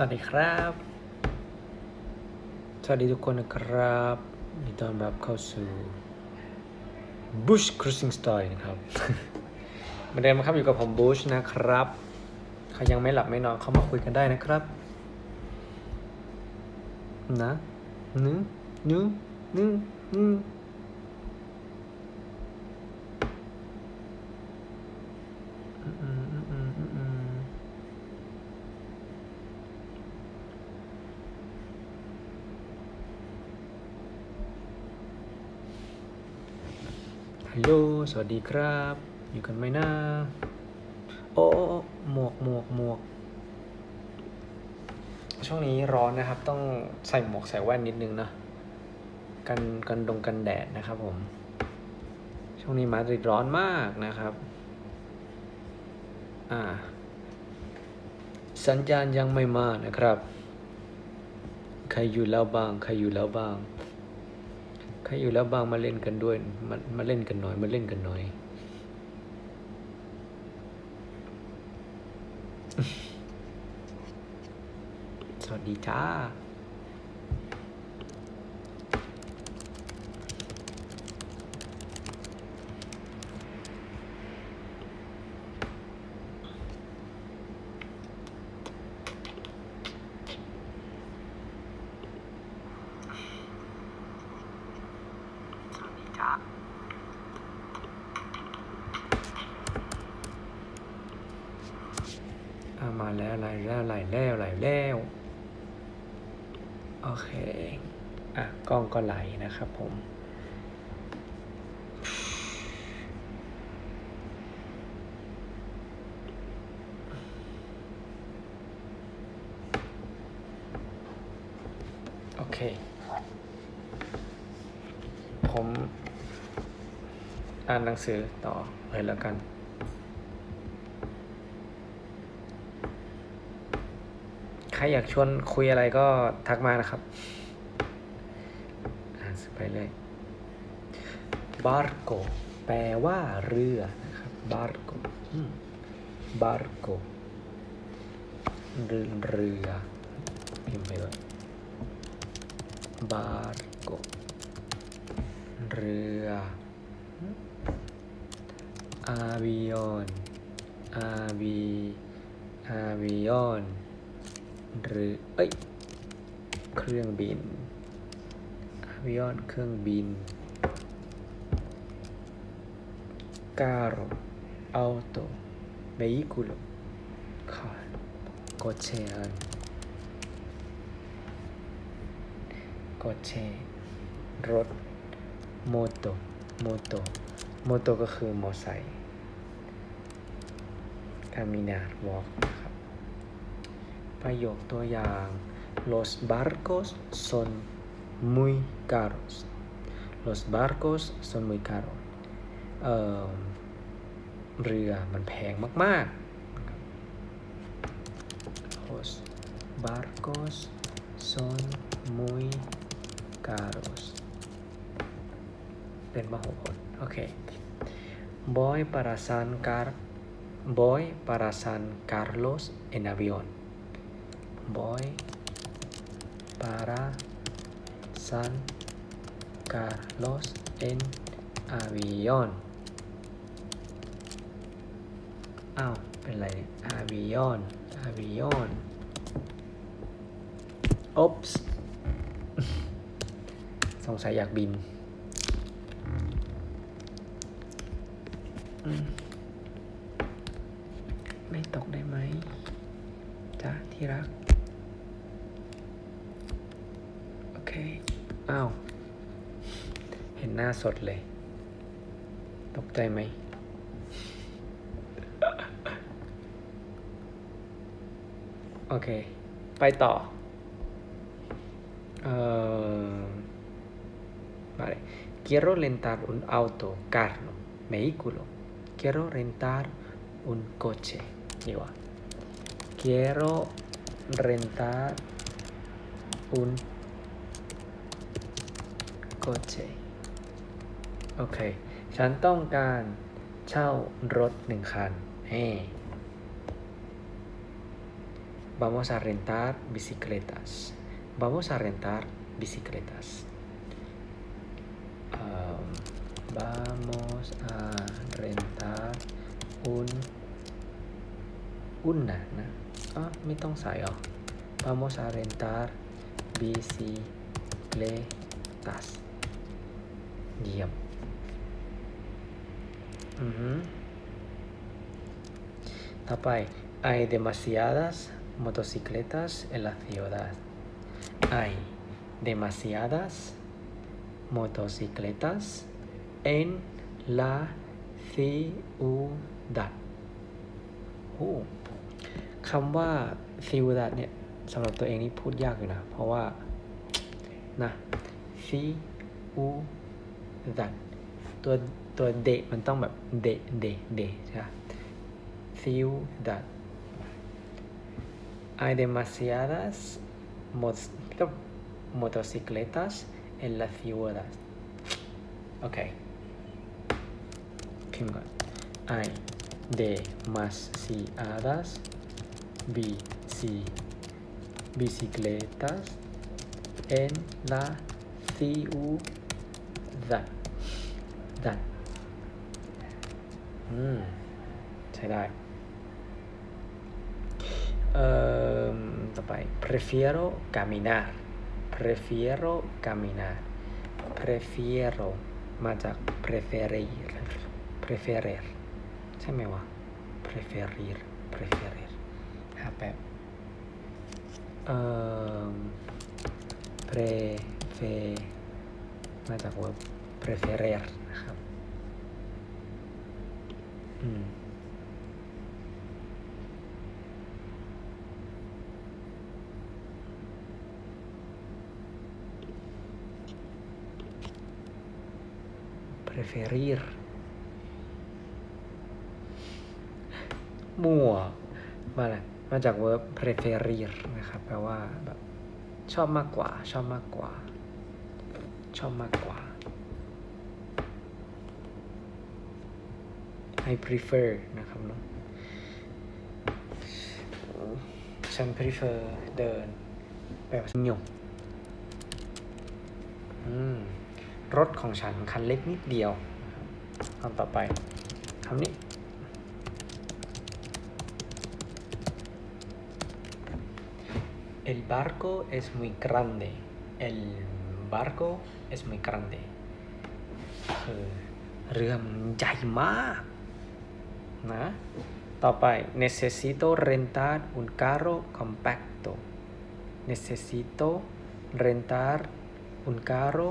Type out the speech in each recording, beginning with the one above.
สวัสดีครับ สวัสดีทุกคนนะครับยินดีต้อนรับเข้าสู่ Bush Cruising Story นะครับเหมาเดิมนะครับอยู่กับผม Bush นะครับใครยังไม่หลับไม่นอนเข้ามาคุยกันได้นะครับ นะนึนึนึนึอืมอืมอืมอืมอืมอืม ฮัลโหล สวัสดีครับ อยู่กันไหมนะโอ้โอ้โอ้ หมวก หมวก หมวก ช่วงนี้ร้อนนะครับ ต้องใส่หมวกใส่แว่นนิดนึงนะ กันกันดงกันแดดนะครับผม ช่วงนี้มาดริดร้อนมากนะครับ อ่า สัญญาณยังไม่มานะครับ ใครอยู่แล้วบ้าง ใครอยู่แล้วบ้าง ใครอยู่แล้วบ้างมาเล่นกันด้วย มามาเล่นกันหน่อย มาเล่นกันหน่อย สวัสดีจ้า สวัสดีจ้า อ่า มาแล้วไหลแล้วไหลแล้วไหลแล้วโอเคอะกล้องก็ไหลนะครับผมโอเค ผมอ่านหนังสือต่อเลยแล้วกัน ครอยากชวนคุยอะไรก็ทักมานะครับอ่านไปเลย barco แปลว่าเรือนะครับ barco อืม barco เรือเรือพิมพ์ไปเลย barco เรือ avion avi avion หรือ เอ้ย เครื่องบินอาวิออนเครื่องบินกา r r อ auto vehículo car กดเชนกดเชรถ moto moto moto ก็คือมอไซค์ caminar walk นะครับ ประโยคตัวอย่าง los barcos son muy caros los barcos son muy caros เอ่อเรือมันแพงมากๆนะครับ los barcos son muy caros เป็นมโหพจน์โอเค voy para San Car voy para San Carlos en avión Voy para San Carlos en avión อ้าว เป็นไร avión avión oops สงสัยอยากบิน ไม่ตกได้ไหมจ้าที่รัก โอเค อ้าว เห็นหน้าสดเลย ตกใจไหม โอเค ไปต่อ เอ่อ vale quiero rentar un auto carro vehículo quiero rentar un coche igual quiero rentar un coche โอเค ฉันต้องการเช่ารถหนึ่งคันเฮ้ vamos a rentar bicicletas vamos a rentar bicicletas um, vamos a rentar un una นะอ๋อไม่ต้องใส่หรอ vamos a rentar bicicletas เยี่ยม อือฮึต่อไป hay demasiadas motocicletas en la ciudad hay demasiadas motocicletas en la ciudad โอ้คำว่า ciudad เนี่ยสำหรับตัวเองนี่พูดยากอยู่นะ เพราะว่า นะ ciudad ตัวตัวเดมันต้องแบบเดเดเดใช่ไหม ciudad hay demasiadas mot- motocicletas en la ciudad โอเค พิมพ์ก่อน hay demasiadas bici bicicletas en la ciudad ดันอืม ใช้ได้ เอ่อ ต่อไป prefiero caminar prefiero caminar prefiero มาจาก preferir preferir ใช่ไหมวะ preferir preferir หาแป๊บเอ่อ prefer มาจาก verb preferir Preferir มั่วมาเลยมาจาก verb preferir นะครับแปลว่าแบบชอบมากกว่า ชอบมากกว่า ชอบมากกว่า I prefer นะครับเนาะฉัน prefer เดินแปลว่านิยมอืมรถของฉันคันเล็กนิดเดียวคำต่อไปคำนี้ El barco es muy grande El barco es muy grande คือเรือมันใหญ่มาก นะต่อไป necesito rentar un carro compacto necesito rentar un carro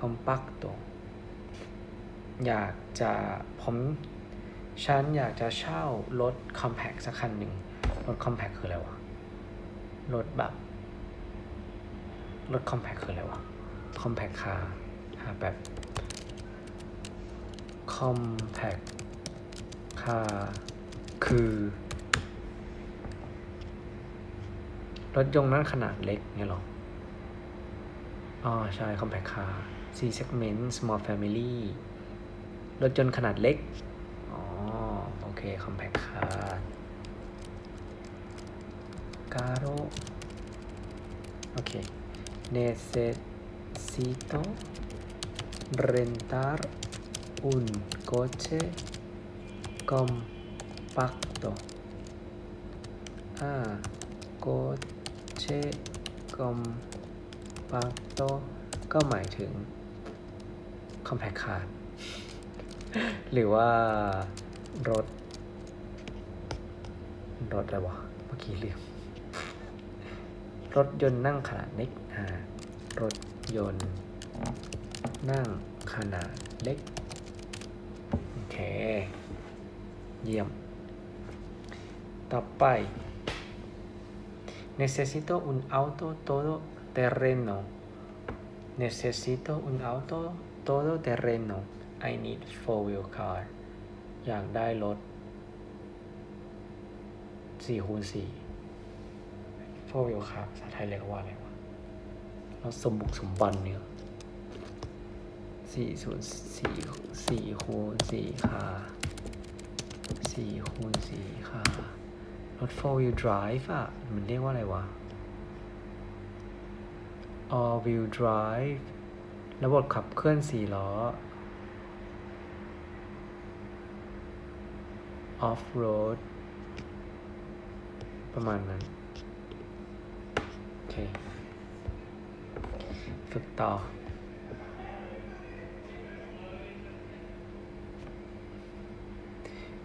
compacto อยากจะผมฉันอยากจะเช่ารถ compact สักคันหนึ่งรถ compact คืออะไรวะ รถแบบรถ compact คืออะไรวะ compact car หาแบบ compact car คือ รถยนต์นั้นขนาดเล็กเนี่ยหรอ อ๋อ ใช่ compact car C segment small family รถยนต์ขนาดเล็ก อ๋อ โอเค compact car caro โอเค necesito rentar un coche compacto อ่า coche compacto ก็หมายถึง compact car หรือว่ารถ รถอะไรวะ เมื่อกี้ลืม รถยนต์นั่งขนาดเล็กอ่ารถยนต์นั่งขนาดเล็ก โอเค เยี่ยม ต่อไป necesito un auto todo terreno necesito un auto todo terreno I need four wheel car อยากได้รถ4คูณ4 four wheel car ภาษาไทยเรียกว่าอะไรวะรถสมบุกสมบันเนี่ย4ศูนย์4 4คูณ4ค่ะ 4คูณ4ค่ะ รถ four wheel drive อะ มันเรียกว่าอะไรวะ all wheel drive ระบบขับเคลื่อนสี่ล้อ off road ประมาณนั้น โอเค ฝึกต่อ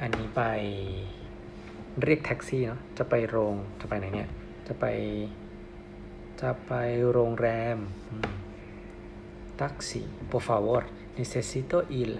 อันนี้ไปเรียกแท็กซี่เนาะ จะไปโรง จะไปไหนเนี่ย จะไป จะไปโรงแรม taxi por favor necesito ir